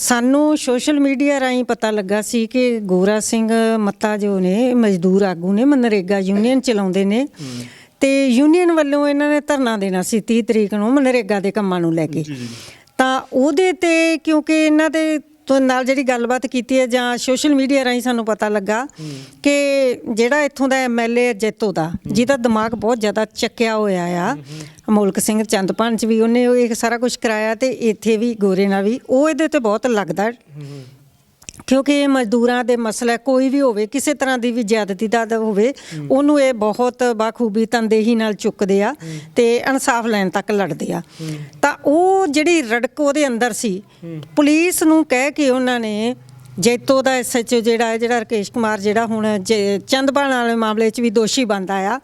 ਸਾਨੂੰ social media ਰਾਹੀਂ ਪਤਾ ਲੱਗਾ ਸੀ ਕਿ ਗੋਰਾ ਸਿੰਘ ਮੱਤਾ ਜੋ ਨੇ ਮਜ਼ਦੂਰ ਆਗੂ ਨੇ ਮਨਰੇਗਾ ਯੂਨੀਅਨ ਚਲਾਉਂਦੇ ਨੇ। ਤੇ ਯੂਨੀਅਨ ਵੱਲੋਂ ਇਹਨਾਂ ਨੇ ਧਰਨਾ ਦੇਣਾ ਸੀ 30 ਤਰੀਕ ਨੂੰ ਮਨਰੇਗਾ ਦੇ ਕੰਮਾਂ ਨੂੰ ਲੈ ਕੇ। ਤਾਂ ਉਹਦੇ ਤੇ ਕਿਉਂਕਿ ਇਹਨਾਂ ਦੇ ਤੋਂ ਨਾਲ ਜਿਹੜੀ ਗੱਲਬਾਤ ਕੀਤੀ ਹੈ ਜਾਂ ਸੋਸ਼ਲ ਮੀਡੀਆ ਰਾਹੀਂ ਸਾਨੂੰ ਪਤਾ ਲੱਗਾ ਕਿ ਜਿਹੜਾ ਇੱਥੋਂ ਦਾ ਐਮਐਲਏ ਜੈਤੋ ਦਾ, ਜਿਹਦਾ ਦਿਮਾਗ ਬਹੁਤ ਜ਼ਿਆਦਾ ਚੱਕਿਆ ਹੋਇਆ ਆ। ਅਮੋਲਕ ਸਿੰਘ ਚੰਦਪਾਨ ਚ ਵੀ ਉਹਨੇ ਇਹ ਸਾਰਾ ਕੁਝ ਕਰਾਇਆ ਤੇ ਇੱਥੇ ਵੀ ਗੋਰੇ ਨਾਲ ਵੀ, ਉਹ ਇਹਦੇ ਤੇ ਬਹੁਤ ਲੱਗਦਾ। ਕਿਉਂਕਿ ਇਹ ਮਜ਼ਦੂਰਾਂ ਦੇ ਮਸਲਾ ਕੋਈ ਵੀ ਹੋਵੇ ਕਿਸੇ ਤਰ੍ਹਾਂ ਦੀ ਵੀ ਜ਼ਿਆਦਤੀ ਦਾ ਦਾ ਹੋਵੇ ਉਹਨੂੰ ਇਹ ਬਹੁਤ ਬਾਖੂਬੀ ਤੰਦੇਹੀ ਨਾਲ ਚੁੱਕਦੇ ਆ ਤੇ ਇਨਸਾਫ ਲੈਣ ਤੱਕ ਲੜਦੇ ਆ। ਤਾਂ ਉਹ ਜਿਹੜੀ ਰੜਕ ਉਹਦੇ ਅੰਦਰ ਸੀ ਪੁਲਿਸ ਨੂੰ ਕਹਿ ਕੇ ਉਹਨਾਂ ਨੇ ਜੈਤੋ ਦਾ ਐਸਐਚਓ ਜਿਹੜਾ ਹੈ, ਜਿਹੜਾ ਰਕੇਸ਼ ਕੁਮਾਰ ਜਿਹੜਾ ਹੁਣ ਜੇ ਚੰਦਬਾਣ ਵਾਲੇ ਮਾਮਲੇ 'ਚ ਵੀ ਦੋਸ਼ੀ ਬਣਦਾ ਆ।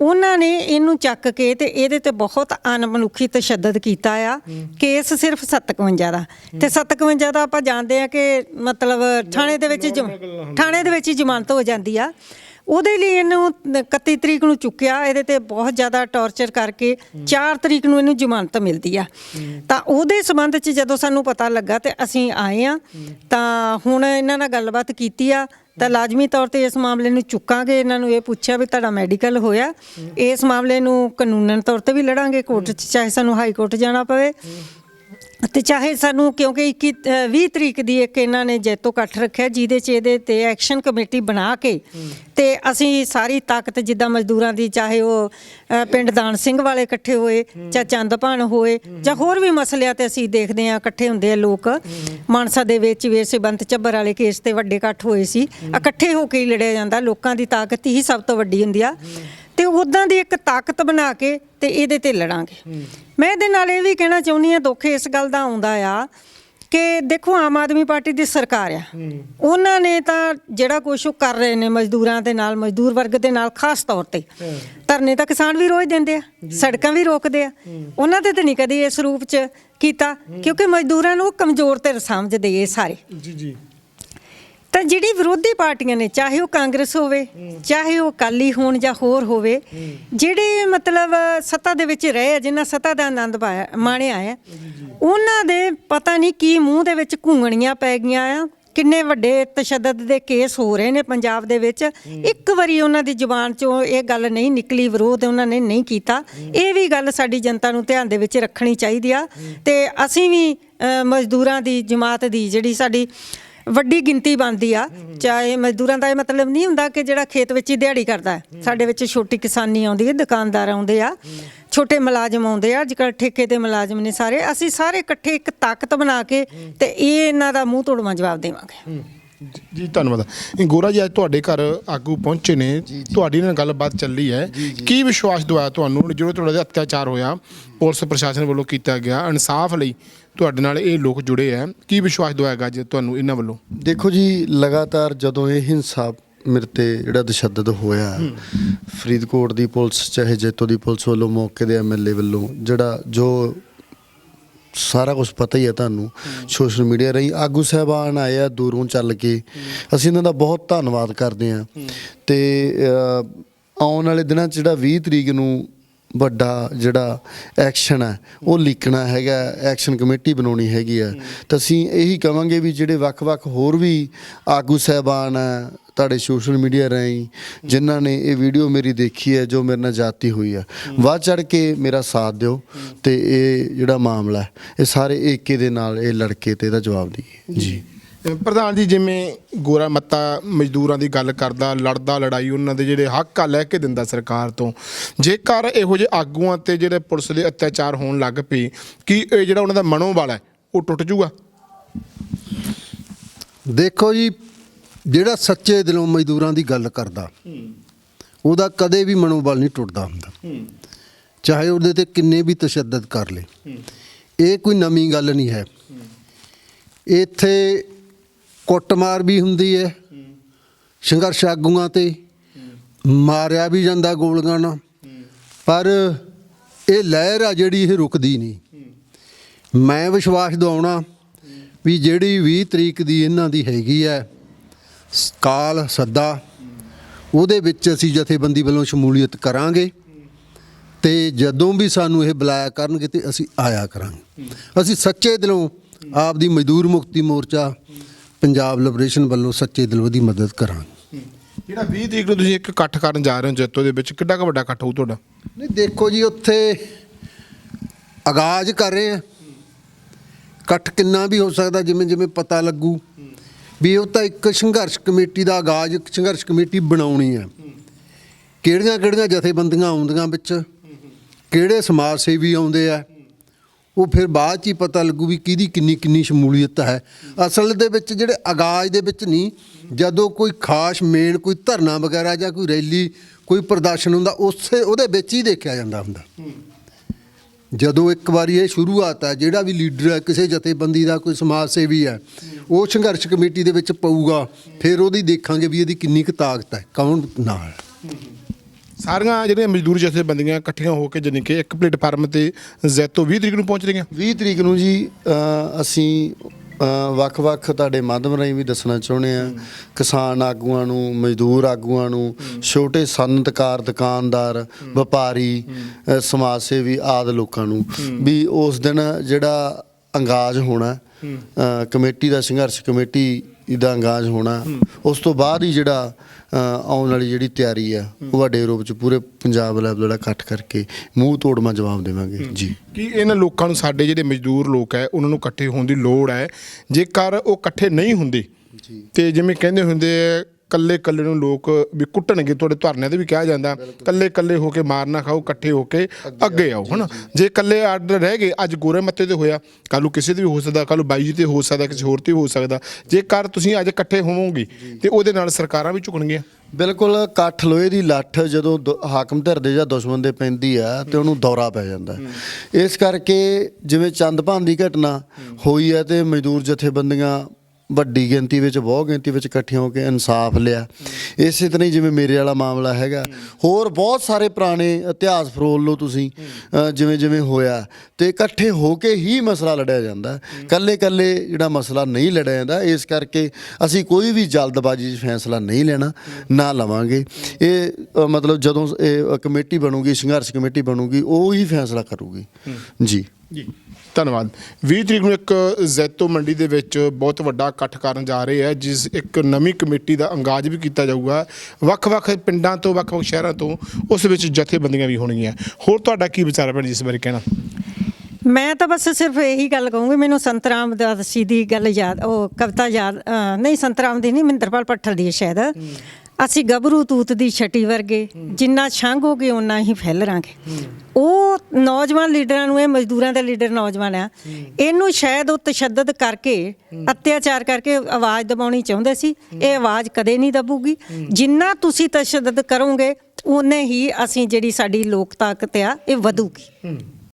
ਉਹਨਾਂ ਨੇ ਇਹਨੂੰ ਚੱਕ ਕੇ ਤੇ ਇਹਦੇ ਤੇ ਬਹੁਤ ਅਨਮਨੁੱਖੀ ਤਸ਼ੱਦਦ ਕੀਤਾ ਆ। ਕੇਸ ਸਿਰਫ 57 ਦਾ। ਤੇ 57 ਦਾ ਆਪਾਂ ਜਾਣਦੇ ਆ ਕਿ ਮਤਲਬ ਥਾਣੇ ਦੇ ਵਿੱਚ ਜਮ- ਥਾਣੇ ਦੇ ਵਿੱਚ ਹੀ ਜ਼ਮਾਨਤ ਹੋ ਜਾਂਦੀ ਆ। ਉਹਦੇ ਲਈ ਇਹਨੂੰ 31 ਤਰੀਕ ਨੂੰ ਚੁੱਕਿਆ ਇਹਦੇ ਤੇ ਬਹੁਤ ਜ਼ਿਆਦਾ ਟੌਰਚਰ ਕਰਕੇ 4 ਤਰੀਕ ਨੂੰ ਇਹਨੂੰ ਜ਼ਮਾਨਤ ਮਿਲਦੀ ਆ। ਤਾਂ ਉਹਦੇ ਸੰਬੰਧ 'ਚ ਜਦੋਂ ਸਾਨੂੰ ਪਤਾ ਲੱਗਾ ਤੇ ਅਸੀਂ ਆਏ ਆ ਤਾਂ ਹੁਣ ਇਹਨਾਂ ਨਾਲ ਗੱਲਬਾਤ ਕੀਤੀ ਆ ਤਾਂ ਲਾਜ਼ਮੀ ਤੌਰ ਤੇ ਇਸ ਮਾਮਲੇ ਨੂੰ ਚੁੱਕਾਂਗੇ। ਇਹਨਾਂ ਨੂੰ ਇਹ ਪੁੱਛਿਆ ਵੀ ਤੁਹਾਡਾ ਮੈਡੀਕਲ ਹੋਇਆ। ਇਸ ਮਾਮਲੇ ਨੂੰ ਕਾਨੂੰਨਨ ਤੌਰ ਤੇ ਵੀ ਲੜਾਂਗੇ ਕੋਰਟ 'ਚ ਚਾਹੇ ਸਾਨੂੰ ਹਾਈ ਕੋਰਟ ਜਾਣਾ ਪਵੇ। ਤੇ ਚਾਹੇ ਸਾਨੂੰ ਕਿਉਂਕਿ 21 ਅ, 20 ਤਰੀਕ ਦੀ ਇੱਕ ਇਹਨਾਂ ਨੇ ਜੈਤੋ ਇਕੱਠ ਰੱਖਿਆ ਜਿਹਦੇ ਚ ਇਹਦੇ ਤੇ ਐਕਸ਼ਨ ਕਮੇਟੀ ਬਣਾ ਕੇ ਤੇ ਅਸੀਂ ਸਾਰੀ ਤਾਕਤ ਜਿੱਦਾਂ ਮਜ਼ਦੂਰਾਂ ਦੀ ਚਾਹੇ ਉਹ ਅ, ਪਿੰਡ ਦਾਨ ਸਿੰਘ ਵਾਲੇ ਇਕੱਠੇ ਹੋਏ ਜਾਂ ਚੰਦਪਾਣ ਹੋਏ ਜਾਂ ਹੋਰ ਵੀ ਮਸਲਿਆਂ ਤੇ ਅਸੀਂ ਦੇਖਦੇ ਆ ਇਕੱਠੇ ਹੁੰਦੇ ਆ ਲੋਕ। ਮਾਨਸਾ ਦੇ ਵਿੱਚ ਵੀ ਬੰਤ ਚੱਬਰ ਵਾਲੇ ਕੇਸ ਤੇ ਵੱਡੇ ਇਕੱਠ ਹੋਏ ਸੀ। ਇਕੱਠੇ ਹੋ ਕੇ ਹੀ ਲੜਿਆ ਜਾਂਦਾ ਲੋਕਾਂ ਦੀ ਤਾਕਤ ਹੀ ਸਭ ਤੋਂ ਵੱਡੀ ਹੁੰਦੀ ਆ। ਤੇ ਉਦਾਂ ਦੀ ਇੱਕ ਤਾਕਤ ਬਣਾ ਕੇ ਤੇ ਇਹਦੇ ਤੇ ਲੜਾਂਗੇ। ਮੈਂ ਇਹਦੇ ਨਾਲ ਇਹ ਵੀ ਕਹਿਣਾ ਚਾਹੁੰਦੀ ਆ ਦੁੱਖ ਇਸ ਗੱਲ ਦਾ ਆਉਂਦਾ ਆ ਕਿ ਦੇਖੋ ਆਮ ਆਦਮੀ ਪਾਰਟੀ ਦੀ ਸਰਕਾਰ ਆ। ਉਹਨਾਂ ਨੇ ਤਾਂ ਜਿਹੜਾ ਕੁਝ ਉਹ ਕਰ ਰਹੇ ਨੇ ਮਜ਼ਦੂਰਾਂ ਦੇ ਨਾਲ ਮਜ਼ਦੂਰ ਵਰਗ ਦੇ ਨਾਲ ਖਾਸ ਤੌਰ ਤੇ। ਧਰਨੇ ਤਾਂ ਕਿਸਾਨ ਵੀ ਰੋਜ਼ ਦਿੰਦੇ ਆ ਸੜਕਾਂ ਵੀ ਰੋਕਦੇ ਆ। ਉਹਨਾਂ ਤੇ ਤਾਂ ਨਹੀਂ ਕਦੀ ਇਸ ਰੂਪ ਚ ਕੀਤਾ ਕਿਉਂਕਿ ਮਜ਼ਦੂਰਾਂ ਨੂੰ ਕਮਜ਼ੋਰ ਤੇ ਸਮਝਦੇ ਇਹ ਸਾਰੇ। ਜੀ ਜੀ। ਤਾਂ ਜਿਹੜੀ ਵਿਰੋਧੀ ਪਾਰਟੀਆਂ ਨੇ, ਚਾਹੇ ਉਹ ਕਾਂਗਰਸ ਹੋਵੇ, ਚਾਹੇ ਉਹ ਅਕਾਲੀ ਹੋਣ ਜਾਂ ਹੋਰ ਹੋਵੇ, ਜਿਹੜੇ ਮਤਲਬ ਸੱਤਾ ਦੇ ਵਿੱਚ ਰਹੇ ਆ, ਜਿਨ੍ਹਾਂ ਸੱਤਾ ਦਾ ਆਨੰਦ ਪਾਇਆ, ਮਾਣਿਆ ਹੈ, ਉਹਨਾਂ ਦੇ ਪਤਾ ਨਹੀਂ ਕੀ ਮੂੰਹ ਦੇ ਵਿੱਚ ਘੂੰਗਣੀਆਂ ਪੈ ਗਈਆਂ ਆ। ਕਿੰਨੇ ਵੱਡੇ ਤਸ਼ੱਦਦ ਦੇ ਕੇਸ ਹੋ ਰਹੇ ਨੇ ਪੰਜਾਬ ਦੇ ਵਿੱਚ। ਇੱਕ ਵਾਰੀ ਉਹਨਾਂ ਦੀ ਜ਼ੁਬਾਨ ਚੋਂ ਇਹ ਗੱਲ ਨਹੀਂ ਨਿਕਲੀ, ਵਿਰੋਧ ਉਹਨਾਂ ਨੇ ਨਹੀਂ ਕੀਤਾ। ਇਹ ਵੀ ਗੱਲ ਸਾਡੀ ਜਨਤਾ ਨੂੰ ਧਿਆਨ ਦੇ ਵਿੱਚ ਰੱਖਣੀ ਚਾਹੀਦੀ ਆ। ਤੇ ਅਸੀਂ ਵੀ ਮਜ਼ਦੂਰਾਂ ਦੀ, ਜਮਾਤ ਦੀ, ਜਿਹੜੀ ਸਾਡੀ ਵੱਡੀ ਗਿਣਤੀ ਬਣਦੀ ਆ। ਚਾਹੇ ਮਜ਼ਦੂਰਾਂ ਦਾ ਇਹ ਮਤਲਬ ਨਹੀਂ ਹੁੰਦਾ ਕਿ ਜਿਹੜਾ ਖੇਤ ਵਿੱਚ ਹੀ ਦਿਹਾੜੀ ਕਰਦਾ ਹੈ। ਸਾਡੇ ਵਿੱਚ ਛੋਟੀ ਕਿਸਾਨੀ ਆਉਂਦੀ ਹੈ, ਦੁਕਾਨਦਾਰ ਆਉਂਦੇ ਆ, ਛੋਟੇ ਮੁਲਾਜ਼ਮ ਆਉਂਦੇ ਆ, ਅੱਜ ਕੱਲ੍ਹ ਠੇਕੇ ਤੇ ਮੁਲਾਜ਼ਮ ਨੇ ਸਾਰੇ। ਅਸੀਂ ਸਾਰੇ ਇਕੱਠੇ ਇੱਕ ਤਾਕਤ ਬਣਾ ਕੇ ਤੇ ਇਹ ਇਹਨਾਂ ਦਾ ਮੂੰਹ ਤੋੜਵਾ ਜਵਾਬ ਦੇਵਾਂਗੇ। ਜੀ- ਧੰਨਵਾਦ। ਇਹ ਗੋਰਾ ਜੀ ਅੱਜ ਤੁਹਾਡੇ ਘਰ ਆਗੂ ਪਹੁੰਚੇ ਨੇ। ਤੁਹਾਡੀ ਨਾਲ ਗੱਲਬਾਤ ਚੱਲੀ ਹੈ। ਕੀ ਵਿਸ਼ਵਾਸ ਦਵਾਇਆ ਤੁਹਾਨੂੰ? ਜਦੋਂ ਤੁਹਾਡੇ ਤੇ ਅਤਿਆਚਾਰ ਹੋਇਆ ਪੁਲਿਸ ਪ੍ਰਸ਼ਾਸਨ ਵੱਲੋਂ ਕੀਤਾ ਗਿਆ ਇਨਸਾਫ ਲਈ ਤੁਹਾਡੇ ਨਾਲ ਇਹ ਲੋਕ ਜੁੜੇ ਆ ਕੀ ਵਿਸ਼ਵਾਸ ਦਵਾਇਆਗਾ ਜੀ ਤੁਹਾਨੂੰ ਇਹਨਾਂ ਵੱਲੋਂ? ਦੇਖੋ ਜੀ ਲਗਾਤਾਰ ਜਦੋਂ ਇਹ ਹਿੰਸਾ ਮੇਰੇ ਤੇ ਜਿਹੜਾ ਤਸ਼ੱਦਦ ਹੋਇਆ ਫਰੀਦਕੋਟ ਦੀ ਪੁਲਿਸ ਚਾਹੇ ਜੈਤੋ ਦੀ ਪੁਲਿਸ ਵੱਲੋਂ ਮੌਕੇ ਦੇ ਐਮਐਲਏ ਵੱਲੋਂ ਜਿਹੜਾ ਜੋ ਸਾਰਾ ਕੁਝ ਪਤਾ ਹੀ ਹੈ ਤੁਹਾਨੂੰ ਸੋਸ਼ਲ ਮੀਡੀਆ ਰਾਹੀਂ, ਆਗੂ ਸਾਹਿਬਾਨ ਆਏ ਆ ਦੂਰੋਂ ਚੱਲ ਕੇ। ਅਸੀਂ ਇਹਨਾਂ ਦਾ ਬਹੁਤ ਧੰਨਵਾਦ ਕਰਦੇ ਹਾਂ। ਤੇ ਆਉਣ ਵਾਲੇ ਦਿਨਾਂ 'ਚ ਜਿਹੜਾ 20 ਤਰੀਕ ਨੂੰ ਵੱਡਾ ਜਿਹੜਾ ਐਕਸ਼ਨ ਹੈ, ਉਹ ਲਿਖਣਾ ਹੈਗਾ ਐਕਸ਼ਨ ਕਮੇਟੀ ਬਣਾਉਣੀ ਹੈਗੀ ਆ ਤਾਂ ਅਸੀਂ ਇਹੀ ਕਵਾਂਗੇ ਵੀ ਜਿਹੜੇ ਵੱਖ-ਵੱਖ ਹੋਰ ਵੀ ਆਗੂ ਸਹਿਬਾਨ ਆ ਤੁਹਾਡੇ ਸੋਸ਼ਲ ਮੀਡੀਆ ਰਾਹੀਂ ਜਿਨ੍ਹਾਂ ਨੇ ਇਹ ਵੀਡੀਓ ਮੇਰੀ ਦੇਖੀ ਹੈ ਜੋ ਮੇਰੇ ਨਾਲ ਜਾਤੀ ਹੋਈ ਆ। ਵੱਧ ਚੜ ਕੇ ਮੇਰਾ ਸਾਥ ਦਿਓ ਤੇ ਇਹ ਜਿਹੜਾ ਮਾਮਲਾ ਹੈ ਇਹ ਸਾਰੇ ਏਕੇ ਦੇ ਨਾਲ ਇਹ ਲੜਕੇ ਤੇ ਇਹਦਾ ਜਵਾਬ ਦਈਏ ਜੀ। ਪ੍ਰਧਾਨ ਜੀ ਜਿਵੇਂ ਗੋਰਾ ਮੱਤਾ ਮਜ਼ਦੂਰਾਂ ਦੀ ਗੱਲ ਕਰਦਾ ਲੜਦਾ ਲੜਾਈ ਉਹਨਾਂ ਦੇ ਜਿਹੜੇ ਹੱਕ ਆ ਲੈ ਕੇ ਦਿੰਦਾ ਸਰਕਾਰ ਤੋਂ। ਜੇਕਰ ਇਹੋ ਜਿਹੇ ਆਗੂਆਂ ਤੇ ਜਿਹੜੇ ਪੁਲਿਸ ਦੇ ਅਤਿਆਚਾਰ ਹੋਣ ਲੱਗ ਪਈ ਕੀ ਇਹ ਜਿਹੜਾ ਉਹਨਾਂ ਦਾ ਮਨੋਬਲ ਹੈ ਉਹ ਟੁੱਟ ਜੂਗਾ? ਦੇਖੋ ਜੀ ਜਿਹੜਾ ਸੱਚੇ ਦਿਲੋਂ ਮਜ਼ਦੂਰਾਂ ਦੀ ਗੱਲ ਕਰਦਾ, ਉਹਦਾ ਕਦੇ ਵੀ ਮਨੋਬਲ ਨਹੀਂ ਟੁੱਟਦਾ ਹੁੰਦਾ। ਚਾਹੇ ਉਹਦੇ ਤੇ ਕਿੰਨੇ ਵੀ ਤਸ਼ੱਦਦ ਕਰ ਲੇ। ਇਹ ਕੋਈ ਨਵੀਂ ਗੱਲ ਨਹੀਂ ਹੈ। ਇੱਥੇ ਕੁੱਟਮਾਰ ਵੀ ਹੁੰਦੀ ਹੈ। ਸੰਘਰਸ਼ ਆਗੂਆਂ ਤੇ ਮਾਰਿਆ ਵੀ ਜਾਂਦਾ ਗੋਲੀਆਂ ਨਾਲ। ਪਰ ਇਹ ਲਹਿਰ ਆ ਜਿਹੜੀ ਇਹ ਰੁਕਦੀ ਨਹੀਂ। ਮੈਂ ਵਿਸ਼ਵਾਸ ਦਿਵਾਉਣਾ ਵੀ ਜਿਹੜੀ 20 ਤਰੀਕ ਦੀ ਇਹਨਾਂ ਦੀ ਹੈਗੀ ਹੈ ਕਾਲ ਸੱਦਾ ਉਹਦੇ ਵਿੱਚ ਅਸੀਂ ਜਥੇਬੰਦੀ ਵੱਲੋਂ ਸ਼ਮੂਲੀਅਤ ਕਰਾਂਗੇ ਤੇ ਜਦੋਂ ਵੀ ਸਾਨੂੰ ਇਹ ਬੁਲਾਇਆ ਕਰਨਗੇ ਤੇ ਅਸੀਂ ਆਇਆ ਕਰਾਂਗੇ। ਅਸੀਂ ਸੱਚੇ ਦਿਲੋਂ ਆਪ ਦੀ ਮਜ਼ਦੂਰ ਮੁਕਤੀ ਮੋਰਚਾ ਪੰਜਾਬ ਲਿਬਰੇਸ਼ਨ ਵੱਲੋਂ ਸੱਚੇ ਦਿਲੋਂ ਦੀ ਮਦਦ ਕਰਾਂਗੇ। ਜਿਹੜਾ 20 ਤਰੀਕ ਨੂੰ ਤੁਸੀਂ ਇੱਕ ਇਕੱਠ ਕਰਨ ਜਾ ਰਹੇ ਹੋ ਜੈਤੋ ਦੇ ਵਿੱਚ ਕਿੱਡਾ ਕੁ ਵੱਡਾ ਇਕੱਠ ਹੋਊ ਤੁਹਾਡਾ? ਨਹੀਂ ਦੇਖੋ ਜੀ ਉੱਥੇ ਆਗਾਜ਼ ਕਰ ਰਹੇ ਆ। ਇਕੱਠ ਕਿੰਨਾ ਵੀ ਹੋ ਸਕਦਾ ਜਿਵੇਂ ਜਿਵੇਂ ਪਤਾ ਲੱਗੂ। ਵੀ ਉਹ ਤਾਂ ਇੱਕ ਸੰਘਰਸ਼ ਕਮੇਟੀ ਦਾ ਆਗਾਜ਼, ਇੱਕ ਸੰਘਰਸ਼ ਕਮੇਟੀ ਬਣਾਉਣੀ ਹੈ। ਕਿਹੜੀਆਂ ਕਿਹੜੀਆਂ ਜਥੇਬੰਦੀਆਂ ਆਉਂਦੀਆਂ ਵਿੱਚ? ਕਿਹੜੇ ਸਮਾਜ ਸੇਵੀ ਆਉਂਦੇ ਆ? ਉਹ ਫਿਰ ਬਾਅਦ ਚ ਹੀ ਪਤਾ ਲੱਗੂ ਵੀ ਕਿਹਦੀ ਕਿੰਨੀ ਕਿੰਨੀ ਸ਼ਮੂਲੀਅਤ ਹੈ। ਅਸਲ ਦੇ ਵਿੱਚ ਜਿਹੜੇ ਆਗਾਜ਼ ਦੇ ਵਿੱਚ ਨਹੀਂ, ਜਦੋਂ ਕੋਈ ਖਾਸ ਮੇਨ ਕੋਈ ਧਰਨਾ ਵਗੈਰਾ ਜਾਂ ਕੋਈ ਰੈਲੀ, ਕੋਈ ਪ੍ਰਦਰਸ਼ਨ ਹੁੰਦਾ, ਉਸੇ ਉਹਦੇ ਵਿੱਚ ਹੀ ਦੇਖਿਆ ਜਾਂਦਾ ਹੁੰਦਾ। ਜਦੋਂ ਇੱਕ ਵਾਰੀ ਇਹ ਸ਼ੁਰੂਆਤ ਹੈ, ਜਿਹੜਾ ਵੀ ਲੀਡਰ ਹੈ, ਕਿਸੇ ਜਥੇਬੰਦੀ ਦਾ, ਕੋਈ ਸਮਾਜ ਸੇਵੀ ਹੈ ਉਹ ਸੰਘਰਸ਼ ਕਮੇਟੀ ਦੇ ਵਿੱਚ ਪਊਗਾ ਫਿਰ ਉਹਦੀ ਦੇਖਾਂਗੇ ਵੀ ਇਹਦੀ ਕਿੰਨੀ ਕੁ ਤਾਕਤ ਹੈ ਕੌਣ ਨਾਲ। ਸਾਰੀਆਂ ਜਿਹੜੀਆਂ ਮਜ਼ਦੂਰ ਜਥੇਬੰਦੀਆਂ ਇਕੱਠੀਆਂ ਹੋ ਕੇ ਜਾਣੀ ਕਿ ਇੱਕ ਪਲੇਟਫਾਰਮ ਤੇ ਜੈਤੋ 20 ਤਰੀਕ ਨੂੰ ਪਹੁੰਚ ਰਹੀਆਂ। 20 ਤਰੀਕ ਨੂੰ ਜੀ ਅਸੀਂ ਵੱਖ-ਵੱਖ ਤੁਹਾਡੇ ਮਾਧਿਅਮ ਰਾਹੀਂ ਵੀ ਦੱਸਣਾ ਚਾਹੁੰਦੇ ਆ ਕਿਸਾਨ ਆਗੂਆਂ ਨੂੰ ਮਜ਼ਦੂਰ ਆਗੂਆਂ ਨੂੰ ਛੋਟੇ ਸਨਅਤਕਾਰ ਦੁਕਾਨਦਾਰ ਵਪਾਰੀ ਸਮਾਜ ਸੇਵੀ ਆਦਿ ਲੋਕਾਂ ਨੂੰ। ਵੀ ਉਸ ਦਿਨ ਜਿਹੜਾ ਅੰਗਾਜ ਹੋਣਾ ਕਮੇਟੀ ਦਾ ਸੰਘਰਸ਼ ਕਮੇਟੀ ਦਾ ਅੰਗਾਜ ਹੋਣਾ ਉਸ ਤੋਂ ਬਾਅਦ ਹੀ ਜਿਹੜਾ ਆਉਣ ਵਾਲੀ ਜਿਹੜੀ ਤਿਆਰੀ ਆ ਉਹ ਵੱਡੇ ਰੂਪ ਚ ਪੂਰੇ ਪੰਜਾਬ ਲੈਵਲ ਜਿਹੜਾ ਇਕੱਠ ਕਰਕੇ ਮੂੰਹ ਤੋੜਮਾ ਜਵਾਬ ਦੇਵਾਂਗੇ। ਜੀ। ਕਿ ਇਹਨਾਂ ਲੋਕਾਂ ਨੂੰ ਸਾਡੇ ਜਿਹੜੇ ਮਜ਼ਦੂਰ ਲੋਕ ਹੈ ਉਹਨਾਂ ਨੂੰ ਇਕੱਠੇ ਹੋਣ ਦੀ ਲੋੜ ਹੈ? ਜੇਕਰ ਉਹ ਇਕੱਠੇ ਨਹੀਂ ਹੁੰਦੇ ਤੇ ਜਿਵੇਂ ਕਹਿੰਦੇ ਹੁੰਦੇ ਆ ਕੱਲੇ ਕੱਲੇ ਨੂੰ ਲੋਕ ਵੀ ਕੁੱਟਣਗੇ ਤੁਹਾਡੇ ਧਰਨਿਆਂ ਤੇ ਵੀ ਕਿਹਾ ਜਾਂਦਾ ਕੱਲੇ ਕੱਲੇ ਹੋ ਕੇ ਮਾਰ ਨਾ ਖਾਓ ਇਕੱਠੇ ਹੋ ਕੇ ਅੱਗੇ ਆਓ ਹਨਾ? ਜੇ ਕੱਲੇ ਆਰਡਰ ਰਹਿ ਗਏ ਅੱਜ ਗੋਰੇ ਮੱਤੇ ਤੇ ਹੋਇਆ ਕੱਲ ਨੂੰ ਕਿਸੇ ਤੇ ਵੀ ਹੋ ਸਕਦਾ ਕੱਲ ਨੂੰ ਬਾਈ ਜੀ ਤੇ ਹੋ ਸਕਦਾ ਕਿਸੇ ਹੋਰ ਤੇ ਹੋ ਸਕਦਾ। ਜੇਕਰ ਤੁਸੀਂ ਅੱਜ ਇਕੱਠੇ ਹੋਵੋਗੇ ਤੇ ਉਹਦੇ ਨਾਲ ਸਰਕਾਰਾਂ ਵੀ ਝੁਕਣਗੀਆਂ। ਬਿਲਕੁਲ ਇਕੱਠ ਲੋਹੇ ਦੀ ਲੱਠ ਜਦੋਂ ਹਾਕਮ ਧਿਰ ਦੇ ਜਾਂ ਦੁਸ਼ਮਣ ਦੇ ਪੈਂਦੀ ਆ ਤੇ ਉਹਨੂੰ ਦੌਰਾ ਪੈ ਜਾਂਦਾ। ਇਸ ਕਰਕੇ ਜਿਵੇਂ ਚੰਦਭਾਨ ਦੀ ਘਟਨਾ ਹੋਈ ਹੈ ਤੇ ਮਜ਼ਦੂਰ ਜਥੇਬੰਦੀਆਂ ਵੱਡੀ ਗਿਣਤੀ ਵਿੱਚ ਬਹੁਤ ਗਿਣਤੀ ਵਿੱਚ ਇਕੱਠੀਆਂ ਹੋ ਕੇ ਇਨਸਾਫ ਲਿਆ। ਇਸੇ ਤਰ੍ਹਾਂ ਹੀ ਜਿਵੇਂ ਮੇਰੇ ਵਾਲਾ ਮਾਮਲਾ ਹੈਗਾ। ਹੋਰ ਬਹੁਤ ਸਾਰੇ ਪੁਰਾਣੇ ਇਤਿਹਾਸ ਫਰੋਲ ਲਓ ਤੁਸੀਂ ਜਿਵੇਂ ਜਿਵੇਂ ਹੋਇਆ। ਤੇ ਇਕੱਠੇ ਹੋ ਕੇ ਹੀ ਮਸਲਾ ਲੜਿਆ ਜਾਂਦਾ। ਕੱਲੇ ਕੱਲੇ ਜਿਹੜਾ ਮਸਲਾ ਨਹੀਂ ਲੜਿਆ ਜਾਂਦਾ ਇਸ ਕਰਕੇ ਅਸੀਂ ਕੋਈ ਵੀ ਜਲਦਬਾਜ਼ੀ 'ਚ ਫੈਸਲਾ ਨਹੀਂ ਲੈਣਾ ਨਾ ਲਵਾਂਗੇ। ਇਹ ਮਤਲਬ ਜਦੋਂ ਇਹ ਕਮੇਟੀ ਬਣੂਗੀ ਸੰਘਰਸ਼ ਕਮੇਟੀ ਬਣੂਗੀ ਉਹ ਹੀ ਫੈਸਲਾ ਕਰੂਗੀ। ਜੀ। ਜੀ। ਧੰਨਵਾਦ। 20 ਤਰੀਕ ਨੂੰ ਇੱਕ ਜ਼ੈਤੋ ਮੰਡੀ ਦੇ ਵਿੱਚ ਬਹੁਤ ਵੱਡਾ ਇਕੱਠ ਕਰਨ ਜਾ ਰਹੇ ਹੈ ਜਿਸ ਇੱਕ ਨਵੀਂ ਕਮੇਟੀ ਦਾ ਅੰਗਾਜ ਵੀ ਕੀਤਾ ਜਾਊਗਾ। ਵੱਖ-ਵੱਖ ਪਿੰਡਾਂ ਤੋਂ ਵੱਖ-ਵੱਖ ਸ਼ਹਿਰਾਂ ਤੋਂ ਉਸ ਵਿੱਚ ਜਥੇਬੰਦੀਆਂ ਵੀ ਹੋਣਗੀਆਂ। ਹੋਰ ਤੁਹਾਡਾ ਕੀ ਵਿਚਾਰ ਹੈ ਭੈਣ ਜੀ ਇਸ ਬਾਰੇ ਕਹਿਣਾ? ਮੈਂ ਤਾਂ ਬਸ ਸਿਰਫ ਇਹੀ ਗੱਲ ਕਹੂੰਗੀ ਮੈਨੂੰ ਸੰਤਰਾਮ ਦਾਸੀ ਦੀ ਗੱਲ ਯਾਦ ਉਹ ਕਵਿਤਾ ਯਾਦ ਨਹੀਂ ਸੰਤਰਾਮ ਦੀ ਨਹੀਂ ਮਿੰਦਰਪਾਲ ਪੱਠਲ ਦੀ ਹੈ ਸ਼ਾਇਦ। ਅਸੀਂ ਗੱਭਰੂ ਤੂਤ ਦੀ ਛਟੀ ਵਰਗੇ ਜਿੰਨਾ ਛਾਂਗੋਗੇ ਓਨਾ ਹੀ ਫੈਲਰਾਂਗੇ। ਉਹ ਨੌਜਵਾਨ ਲੀਡਰਾਂ ਨੂੰ ਇਹ ਮਜ਼ਦੂਰਾਂ ਦੇ ਲੀਡਰ ਨੌਜਵਾਨ ਆ ਇਹਨੂੰ ਸ਼ਾਇਦ ਉਹ ਤਸ਼ੱਦਦ ਕਰਕੇ ਅਤਿਆਚਾਰ ਕਰਕੇ ਆਵਾਜ਼ ਦਬਾਉਣੀ ਚਾਹੁੰਦੇ ਸੀ ਇਹ ਆਵਾਜ਼ ਕਦੇ ਨਹੀਂ ਦਬੂਗੀ। ਜਿੰਨਾ ਤੁਸੀਂ ਤਸ਼ੱਦਦ ਕਰੋਗੇ ਉਨੇ ਹੀ ਅਸੀਂ ਜਿਹੜੀ ਸਾਡੀ ਲੋਕ ਤਾਕਤ ਆ ਇਹ ਵਧੂਗੀ।